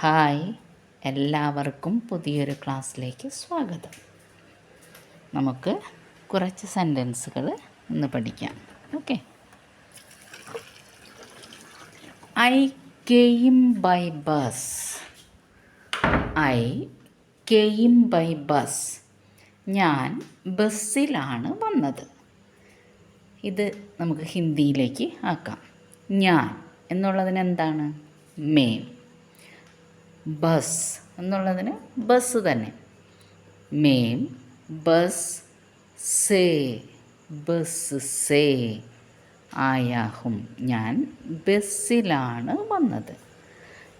Hi എല്ലാവർക്കും പുതിയൊരു ക്ലാസ്സിലേക്ക് സ്വാഗതം. നമുക്ക് കുറച്ച് സെന്റൻസുകൾ ഇന്ന് പഠിക്കാം. Okay. I came by bus. I came by bus. ഞാൻ ബസ്സിലാണ് വന്നത്. ഇത് നമുക്ക് ഹിന്ദിയിലേക്ക് ആക്കാം. ഞാൻ എന്നുള്ളതിനെന്താണ്? മേം. ബസ് എന്നുള്ളതിന് ബസ് തന്നെ. മേം ബസ് സേ ബസ് സേ. ആയാഹും ഞാൻ ബസ്സിലാണ് വന്നത്.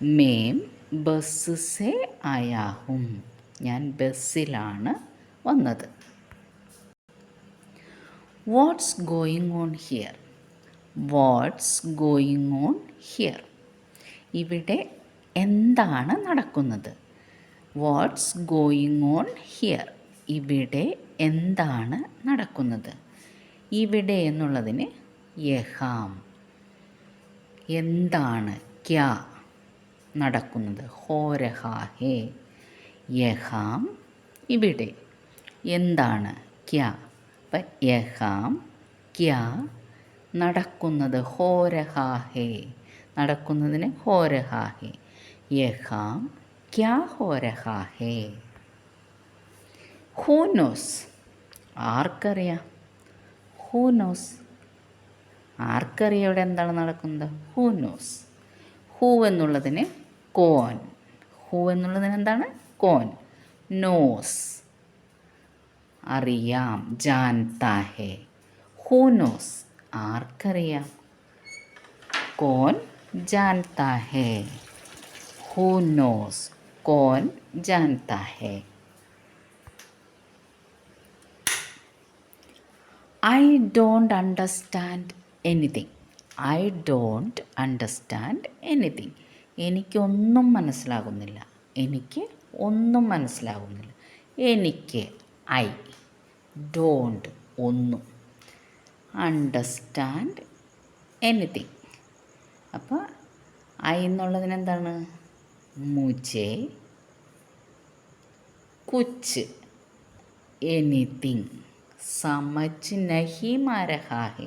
മേം ബസ് സേ ആയാഹും ഞാൻ ബസ്സിലാണ് വന്നത്. What's going on here. What's going on here. ഇവിടെ എന്താണ് നടക്കുന്നത്? വാട്ട്സ് ഗോയിങ് ഓൺ ഹിയർ ഇവിടെ എന്താണ് നടക്കുന്നത്? ഇവിടെ എന്നുള്ളതിന് യഹാം. എന്താണ് ക്യാ നടക്കുന്നത്? ഹോരഹാഹേ യഹാം ഇവിടെ. എന്താണ് ക്യാ? അപ്പം യഹാം ക്യാ നടക്കുന്നത്? ഹോരഹാഹേ നടക്കുന്നതിന് ഹോരഹാഹേ യഹാം ക്യാ ഹോരഹാഹേ ഹൂനോസ് ആർക്കറിയാം. ഹൂനോസ് ആർക്കറിയാം ഇവിടെ എന്താണ് നടക്കുന്നത്? ഹൂനോസ് ഹൂ എന്നുള്ളതിന് കോൻ. ഹൂ എന്നുള്ളതിന് എന്താണ്? കോൻ. നോസ് അറിയാം ജാൻതാ ഹേ. ഹൂനോസ് ആർക്കറിയാം. കോൻ ജാൻതാ ഹേ. ഹൂ നോസ് കോൻ ജാൻതാ ഹേ I don't understand anything I don't understand anything എനിക്കൊന്നും മനസ്സിലാകുന്നില്ല. എനിക്ക് ഒന്നും മനസ്സിലാകുന്നില്ല. എനിക്ക് ഐ ഡോണ്ട് ഒന്നും അണ്ടർസ്റ്റാൻഡ് എനിത്തിങ് അപ്പോൾ ഐ എന്നുള്ളതിന് എന്താണ് മുജെ കുച്ച് എനിത്തിങ്. സമജ് നഹി മാരഹാഹെ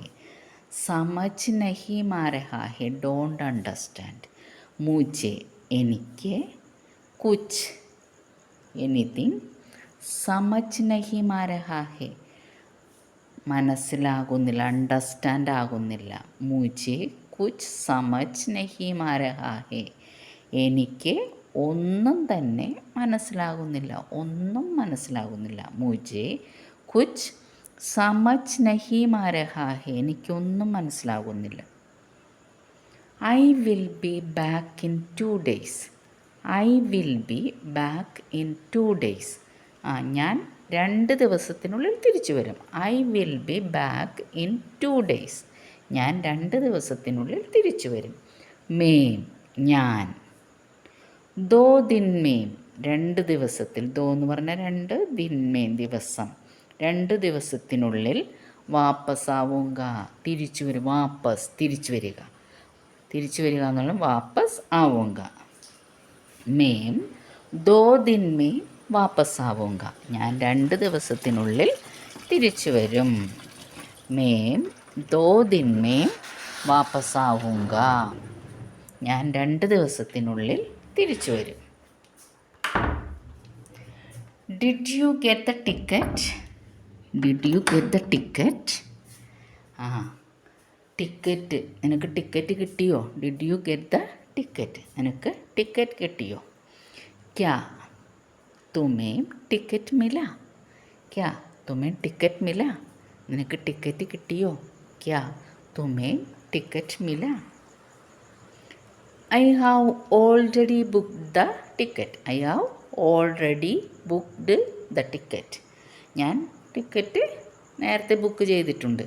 സമജ് നഹി മാരഹാഹെ ഡോണ്ട് അണ്ടർസ്റ്റാൻഡ്. മുജെ എനിക്ക് കുച്ച് എനിത്തിങ് സമജ് നഹി മാരഹാഹെ. മനസ്സിലാകുന്നില്ല അണ്ടർസ്റ്റാൻഡ് ആകുന്നില്ല. മുജെ കുച്ച് സമജ് നഹി മാരഹാ ഹെ എനിക്ക് ഒന്നും തന്നെ മനസ്സിലാകുന്നില്ല ഒന്നും മനസ്സിലാകുന്നില്ല. മുജെ കുച്ച് സമജ് നഹി മാരഹാഹെ എനിക്കൊന്നും മനസ്സിലാകുന്നില്ല. I will be back in two days. I will be back in two days. ആ ഞാൻ രണ്ട് ദിവസത്തിനുള്ളിൽ തിരിച്ചു വരും. I will be back in two days. ഞാൻ രണ്ട് ദിവസത്തിനുള്ളിൽ തിരിച്ചു വരും. മേം ഞാൻ ദോ ദിന്മേം രണ്ട് ദിവസത്തിൽ ദോ എന്ന് പറഞ്ഞാൽ രണ്ട് ദിന്മേം ദിവസം. രണ്ട് ദിവസത്തിനുള്ളിൽ വാപ്പസാവുക തിരിച്ചു വരും വാപ്പസ് തിരിച്ചു വരിക. തിരിച്ചു വരിക എന്നുള്ള വാപ്പസ് ആവുക മേം ദോ ദിന്മേം വാപ്പസ് ആവുക ഞാൻ രണ്ട് ദിവസത്തിനുള്ളിൽ തിരിച്ചു വരും. മേം ദോ ദിന്മേം വാപ്പസ് ആവുക ഞാൻ രണ്ട് ദിവസത്തിനുള്ളിൽ തിരിച്ചു വരും did you get the ticket did you get the ticket ആ ടിക്കറ്റ് നിനക്ക് ടിക്കറ്റ് കിട്ടിയോ? Did you get the ticket നിനക്ക് ടിക്കറ്റ് കിട്ടിയോ? ക്യാ. തുമേം ടിക്കറ്റ് മില. ക്യാ. തുമേം ടിക്കറ്റ് മില. നിനക്ക് ടിക്കറ്റ് കിട്ടിയോ? ക്യാ. തുമേം ticket Mila. I have already booked the ticket I have already booked the ticket ഞാൻ ടിക്കറ്റ് നേരത്തെ ബുക്ക് ചെയ്തിട്ടുണ്ട്.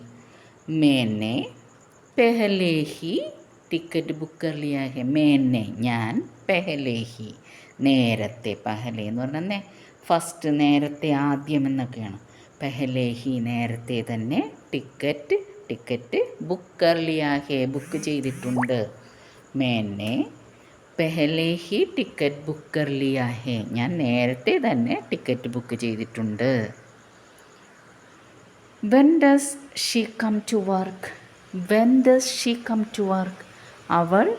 മേനെ പെഹലേഹി ടിക്കറ്റ് ബുക്ക് കർ ലിയാ ഹെ മേനെ ഞാൻ പെഹലേഹി. നേരത്തെ പെഹലെ എന്ന് പറഞ്ഞാൽ ഫസ്റ്റ് നേരത്തെ ആദ്യം എന്നൊക്കെയാണ്. പെഹലേഹി നേരത്തെ തന്നെ ടിക്കറ്റ് ടിക്കറ്റ് ബുക്ക് കർ ലിയാ ബുക്ക് ചെയ്തിട്ടുണ്ട്. മേനെ പെഹലെ ഹി ടിക്കറ്റ് ബുക്ക് കർ ഞാൻ നേരത്തെ തന്നെ ടിക്കറ്റ് ബുക്ക് ചെയ്തിട്ടുണ്ട്. When does she come to work when does she come to work അവൾ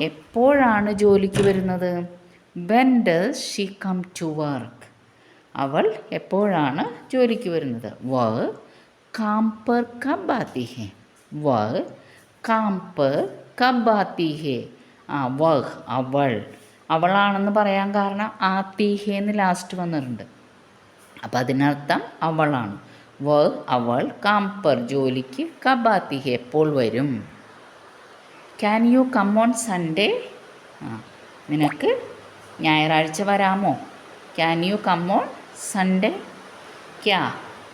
എപ്പോഴാണ് ജോലിക്ക് വരുന്നത്? When does she come to work അവൾ എപ്പോഴാണ് ജോലിക്ക് വരുന്നത്? വ കാം പർ കബ് ആത്തി ഹെ. വ കാം കബ് ആത്തി ഹെ ആ വഹ് അവൾ. അവളാണെന്ന് പറയാൻ കാരണം ആത്തീഹേന്ന് ലാസ്റ്റ് വന്നിട്ടുണ്ട്. അപ്പം അതിനർത്ഥം അവളാണ്. വ അവൾ കാംപർ ജോലിക്ക് കബാത്തി ഹെ എപ്പോൾ വരും? Can you come on Sunday ആ നിനക്ക് ഞായറാഴ്ച വരാമോ? Can you come on Sunday ക്യാ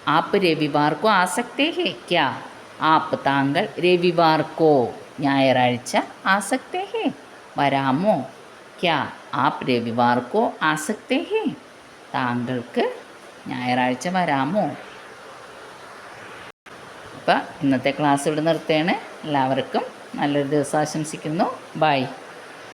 ആപ്പ് രവിവാർക്കോ? ആസക്തേ ഹേ ക്യാ ആപ്പ് താങ്കൾ രവിവാർക്കോ? ഞായറാഴ്ച ആസക്തേ ഹേ. വരാമോ? ക്യാ ആപ്പ് രവിവാർക്കോ ആസക്തേ ഹേ. താങ്കൾക്ക് ഞായറാഴ്ച വരാമോ? അപ്പം ഇന്നത്തെ ക്ലാസ് ഇവിടെ നിർത്തുകയാണ് എല്ലാവർക്കും നല്ലൊരു ദിവസം ആശംസിക്കുന്നു. ബൈ.